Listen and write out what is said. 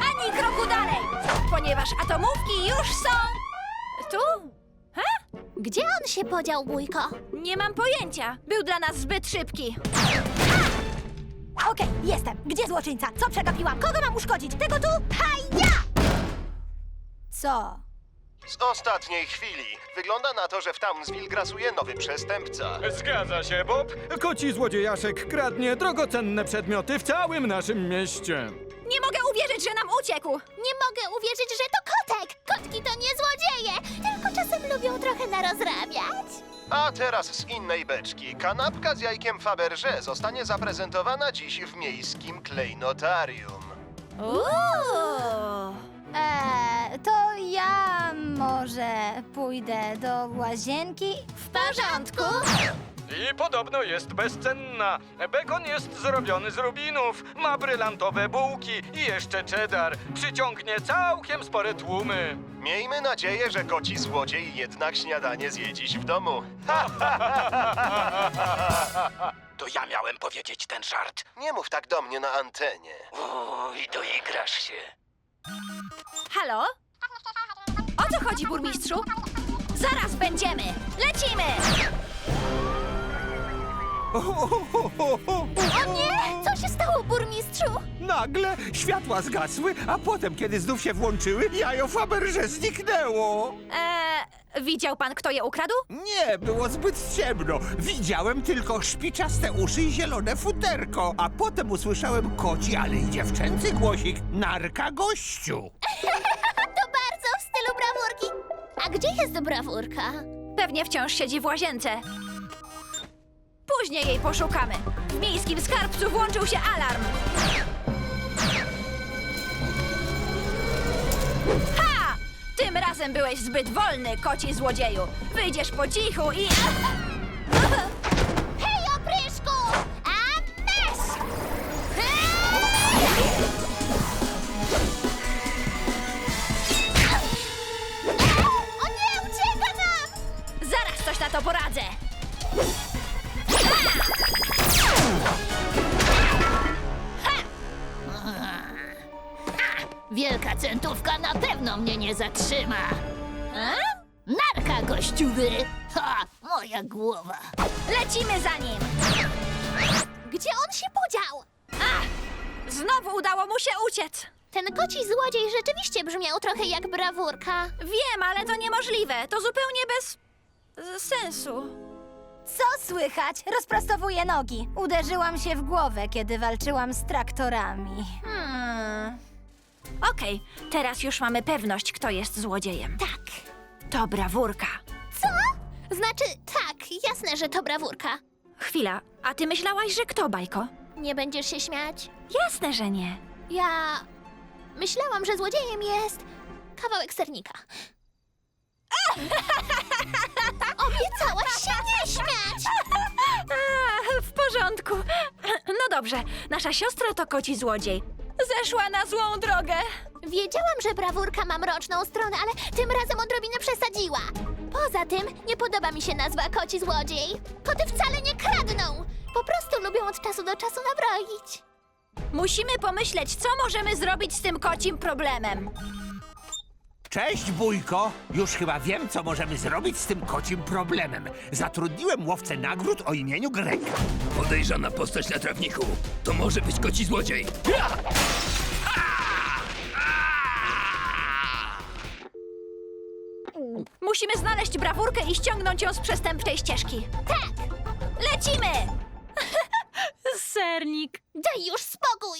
Ani kroku już są... Tu? Gdzie on się podział, bójko? Nie mam pojęcia. Był dla nas zbyt szybki. Okej, jestem. Gdzie złoczyńca? Co przegapiłam? Kogo mam uszkodzić? Tego tu? Ha, ja! Co? Z ostatniej chwili. Wygląda na to, że w Townsville grasuje nowy przestępca. Zgadza się, Bob. Koci złodziejaszek kradnie drogocenne przedmioty w całym naszym mieście. Nie mogę uwierzyć, że nam uciekł. Nie mogę uwierzyć, że to A teraz z innej beczki. Kanapka z jajkiem Fabergé zostanie zaprezentowana dziś w miejskim klejnotarium. Uuu. Eee, to ja może pójdę do łazienki? W porządku? I podobno jest bezcenna. Bekon jest zrobiony z rubinów, ma brylantowe bułki i jeszcze cheddar. Przyciągnie całkiem spore tłumy. Miejmy nadzieję, że koci złodziej jednak śniadanie zje dziś w domu. To ja miałem powiedzieć ten żart. Nie mów tak do mnie na antenie. I doigrasz się. Halo? O co chodzi, burmistrzu? Zaraz będziemy. Lecimy! O nie! Co się stało, burmistrzu? Nagle światła zgasły, a potem, kiedy znów się włączyły, jajo Faberże zniknęło. Eee, widział pan, kto je ukradł? Nie, było zbyt ciemno. Widziałem tylko szpiczaste uszy i zielone futerko, a potem usłyszałem koci, ale i dziewczęcy głosik. Narka gościu. To bardzo w stylu brawurki. A gdzie jest brawurka? Pewnie wciąż siedzi w łazience. Później jej poszukamy. W miejskim skarbcu włączył się alarm. Tym razem byłeś zbyt wolny, koci złodzieju. Wyjdziesz po cichu i... Hej, opryszku! A mysz! O nie, ucieka nam! Zaraz coś na to poradzę. Wielka centówka na pewno mnie nie zatrzyma. Narka, gościuwy! Ha, moja głowa. Lecimy za nim. Gdzie on się podział? A! Znowu udało mu się uciec. Ten koci złodziej rzeczywiście brzmiał trochę jak brawurka. Wiem, ale to niemożliwe. To zupełnie bez z- sensu. Co słychać? Rozprostowuję nogi. Uderzyłam się w głowę, kiedy walczyłam z traktorami. Okej, teraz już mamy pewność, kto jest złodziejem. Tak. To brawurka. Co? Znaczy, tak, jasne, że to brawurka. Chwila, a ty myślałaś, że kto, Bajko? Nie będziesz się śmiać? Jasne, że nie. Ja myślałam, że złodziejem jest kawałek sernika. Obiecałaś się nie śmiać! A, w porządku. No dobrze, nasza siostra to koci złodziej. Zeszła na złą drogę. Wiedziałam, że brawurka ma mroczną stronę, ale tym razem odrobinę przesadziła. Poza tym nie podoba mi się nazwa koci złodziej. Koty wcale nie kradną. Po prostu lubią od czasu do czasu nabroić. Musimy pomyśleć, co możemy zrobić z tym kocim problemem. Cześć, bójko. Już chyba wiem, co możemy zrobić z tym kocim problemem. Zatrudniłem łowcę nagród o imieniu Greg. Podejrzana postać na trawniku. To może być koci złodziej. Musimy znaleźć brawurkę i ściągnąć ją z przestępczej ścieżki. Tak! Lecimy! Sernik. Daj już spokój!